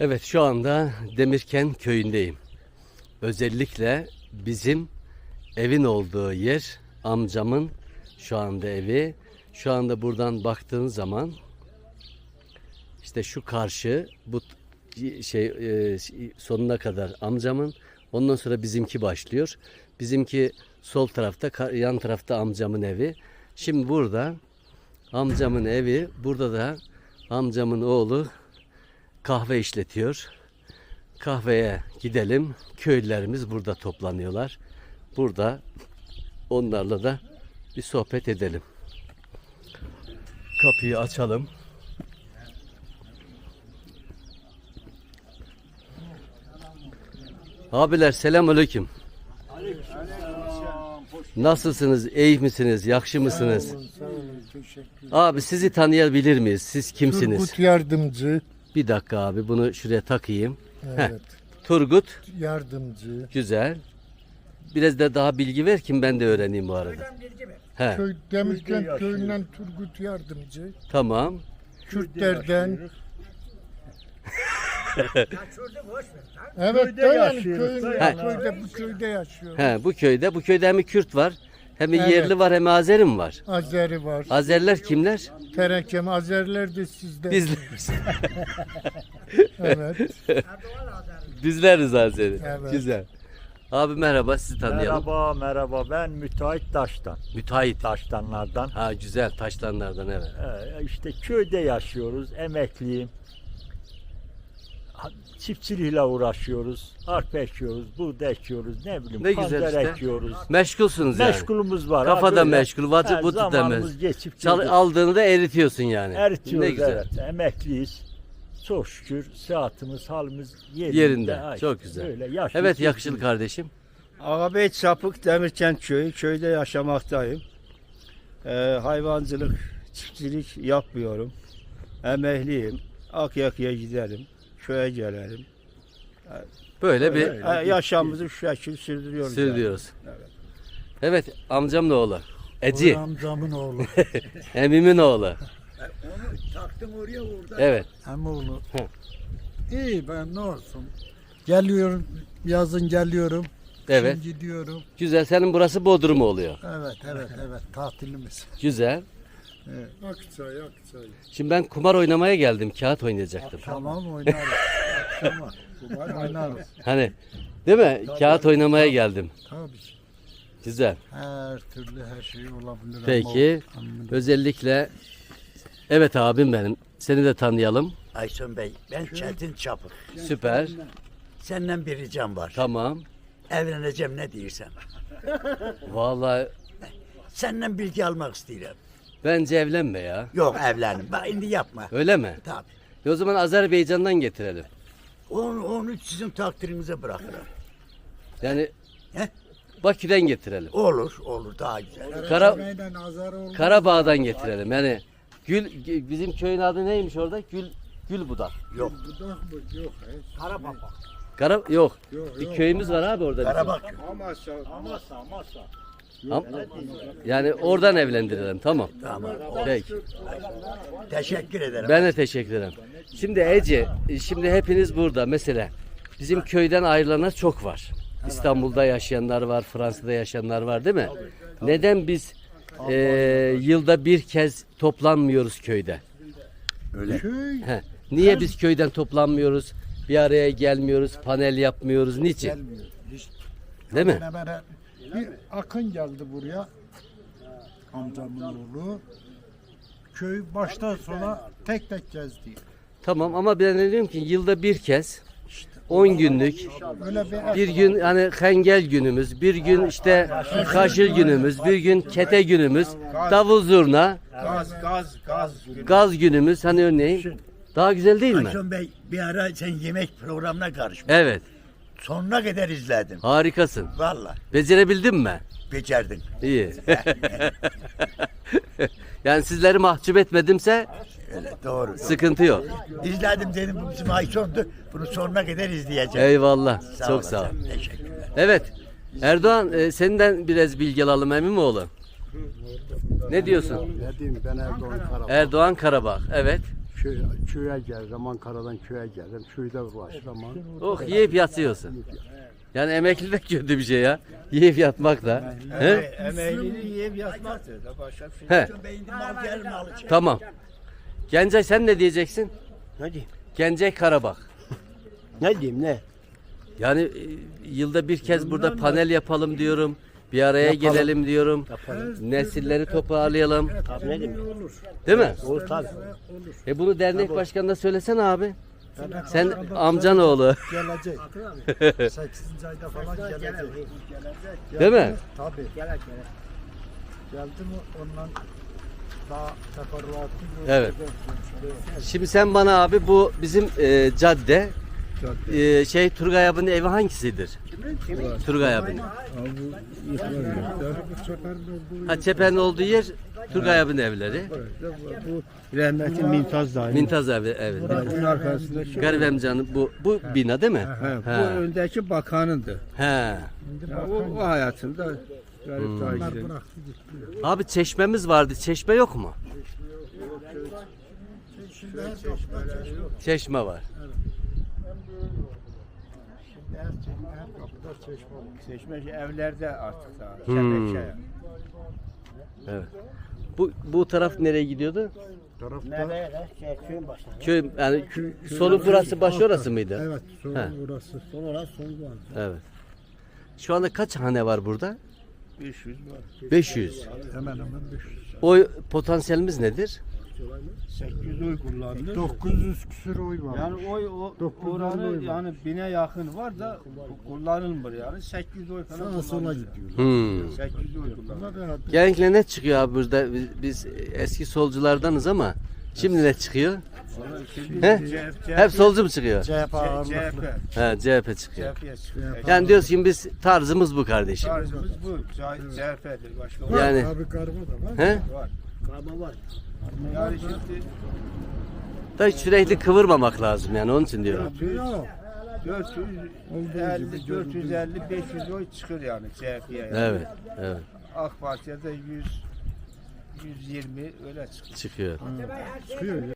Evet şu anda Demirken köyündeyim. Özellikle bizim evin olduğu yer amcamın şu anda evi. Şu anda buradan baktığın zaman işte şu karşı bu şey e, sonuna kadar amcamın ondan sonra bizimki başlıyor. Bizimki sol tarafta yan tarafta amcamın evi. Şimdi burada amcamın evi burada da amcamın oğlu kahve işletiyor. Kahveye gidelim. Köylülerimiz burada toplanıyorlar. Burada onlarla da bir sohbet edelim. Kapıyı açalım. Abiler selamünaleyküm. Nasılsınız? İyi misiniz? Yakşı mısınız? Abi sizi tanıyabilir miyiz? Siz kimsiniz? Turgut yardımcı. Bir dakika abi bunu şuraya takayım. Evet. Turgut Yardımcı. güzel. Biraz da daha bilgi ver kim ben de öğreneyim bu arada. He, Köy Demirkent köyünden Turgut yardımcı. tamam. Kürtlerden. evet Köyde yaşıyoruz, yani. köyde bu köyde yaşıyor. He, bu köyde bu köyde hem Kürt var, hem Evet. yerli var hem Azeri mi var? Azeri var. Azeriler kimler? Terekem Azeriler de sizde. Bizler. Evet. Bizleriz Azeri. Evet. Güzel. Abi merhaba sizi tanıyalım. Merhaba merhaba ben müteahhit taştan. Müteahhit. Taştanlardan. Ha güzel taşlanlardan evet. Ee, işte köyde yaşıyoruz. Emekliyim. Çiftçilikle uğraşıyoruz. Arpa ekiyoruz, buğday ekiyoruz, ne bileyim Ne güzel pancar işte. ekiyoruz. Meşgulsunuz yani. Meşgulümüz var. Kafada böyle. meşgul, vacip Ha, bu zamanımız demez. geçip Çal, gidiyor. aldığını da eritiyorsun yani. Eritiyoruz ne güzel. evet. Emekliyiz. Çok şükür sıhhatimiz, halimiz yerinde. Yerinde. Ha, Çok işte güzel. Öyle, yaşlı Evet çiftçiyiz. yakışıklı kardeşim. Ağabey Çapık Demirkent Köyü. Köyde yaşamaktayım. Ee, hayvancılık, çiftçilik yapmıyorum. Emekliyim. Akyaka'ya giderim. Köye gelirim. Böyle bir Ee, yaşamımızı şu şekilde sürdürüyoruz. yani. sürdürüyoruz. Evet amcamın oğlu. Eci. Amcamın oğlu. Emimin oğlu. Taktım oraya orada. Evet. Hem oğlu. Hı. İyi ben ne olsun. Geliyorum. Yazın geliyorum. Evet. Şimdi gidiyorum. Güzel. Senin burası Bodrum oluyor. Evet evet evet tatilimiz. Güzel. Akçay, Akçay. Şimdi ben kumar oynamaya geldim. Kağıt oynayacaktım. Tamam oynarız. Akşama. Kumar oynarız. Hani değil mi? Kağıt oynamaya geldim. Tabii. Güzel. Her türlü her şey olabilir. ama Peki. o- Ama Özellikle Evet abim benim. Seni de tanıyalım. Aysun Bey, ben Çetin Çapık. Süper. Senden bir ricam var. Tamam. Evleneceğim ne diyorsan. Vallahi Senden bilgi almak istiyorum. Bence evlenme ya. Yok evlenim. Bak şimdi yapma. Öyle mi? Tabii. E o zaman Azerbaycan'dan getirelim. Onu, onu sizin takdirinize bırakırım. Yani He? Bakü'den getirelim. Olur, olur daha güzel. Kara. Karabağ'dan getirelim. Yani Gül bizim köyün adı neymiş orada? Gül Gül Budak. Yok. Budak mı? Yok. he. Karabak. Kara yok. Yok, Bir yok. köyümüz var abi orada. Karabak. Am- Yani oradan evlendirelim tamam. Tamam. Peki. Teşekkür ederim. Ben de teşekkür ederim. Şimdi Ece, şimdi hepiniz burada. Mesela bizim köyden ayrılanlar çok var. İstanbul'da yaşayanlar var, Fransa'da yaşayanlar var değil mi? Neden biz eee, yılda bir kez toplanmıyoruz köyde? Köy He. Niye biz köyden toplanmıyoruz? Bir araya gelmiyoruz, panel yapmıyoruz. Niçin? gelmiyor. Hiç Değil mi? Hemen hemen bir akın geldi buraya. Amcamın oğlu. Köy baştan sona tek tek gezdi. Tamam ama ben de diyorum ki yılda bir kez 10 günlük Öyle bir bir gün hani hengel günümüz, bir gün işte kaşır günümüz, bir gün kete günümüz, davul zurna, Gaz, gaz, gaz. gaz günümüz hani örneğin. Daha güzel değil mi? Aysun Bey bir ara sen yemek programına karışma. Evet. Sonuna kadar izledim. Harikasın. Valla Becerebildin mi? becerdin. İyi. yani sizleri mahcup etmedimse Öyle doğru. sıkıntı yok. İzledim dedim bu bizim Aysun'du. Bunu sonuna kadar izleyeceğim. Eyvallah. Sağ Çok olasın, sağ ol. Teşekkürler. Evet. Erdoğan e, senden biraz bilgi alalım emin mi oğlum? Ne diyorsun? Ne diyeyim ben Erdoğan Karabağ. Erdoğan Karabağ. Evet. Köy, köye geldim, Ankara'dan köye geldim. Köyde uğraştım. Oh yiyip yatıyorsun. Yani emeklilik kötü bir şey ya. Yiyip yatmak da. He? Emeğini yiyip yatmaktır. Da başka bir şey. He. Beyinde mal çek. Tamam. Gencay sen ne diyeceksin? Ne diyeyim? Gencay Karabak. Ne diyeyim ne? Yani e, yılda bir kez burada panel yapalım diyorum. Bir araya gelelim diyorum. Nesilleri toparlayalım. Tabii ne? Değil mi? Olur tabii. E bunu dernek başkanına söylesene abi. Sen amcan oğlu. Gelecek. 8. ayda falan gelecek. Değil mi? Tabii. Geldi mi ondan daha teferruatlı Evet. Şimdi sen bana abi bu bizim e, cadde e, şey Turgay abinin evi hangisidir? Turgay abinin. Ha Çeper'in olduğu yer Turgay abinin evleri. Bu rahmetli Mintaz dahi. Mintaz evi evi. Bunun arkasında şu. Garip amcanın bu bu bina değil mi? He, bu Ha. öndeki bakanındı. He. Ya, o, o hayatında garip Hmm. Abi çeşmemiz vardı. Çeşme yok mu? Çeşme var. Seçmeci evlerde artık daha. Hmm. Şebeke. Evet. Bu bu taraf nereye gidiyordu? Nereye lan? Şey, köyün başına. Köy yani sonu burası başı orası mıydı? Evet, sonra He. orası. Sonra sol var. Evet. Şu anda kaç hane var burada? 500 var. 500. Hemen hemen 500. O potansiyelimiz nedir? 800 oy kullandı. 900 küsür oy var. Yani oy o oy oranı var. yani bine yakın var da kullanılmıyor yani 800 oy falan Sağa sola gidiyor. Hmm. 800 oy da Genellikle ne çıkıyor abi burada? Biz, biz eski solculardanız ama şimdi ne çıkıyor? He? CHP, Hep solcu mu çıkıyor? CHP ağırlıklı. CHP, He CHP çıkıyor. Yani diyorsun ki biz tarzımız bu kardeşim. Tarzımız bu. CHP'dir. Başka var. Yani Abi karma da var. he? var. Karma var. Yani şimdi Da sürekli kıvırmamak lazım yani onun için diyorum. Yok. 450, 450, 500 oy çıkıyor yani CHP'ye. Yani. Evet, evet AK Parti'ye de 100, 120 öyle çıkıyor. çıkıyor. Çıkıyor.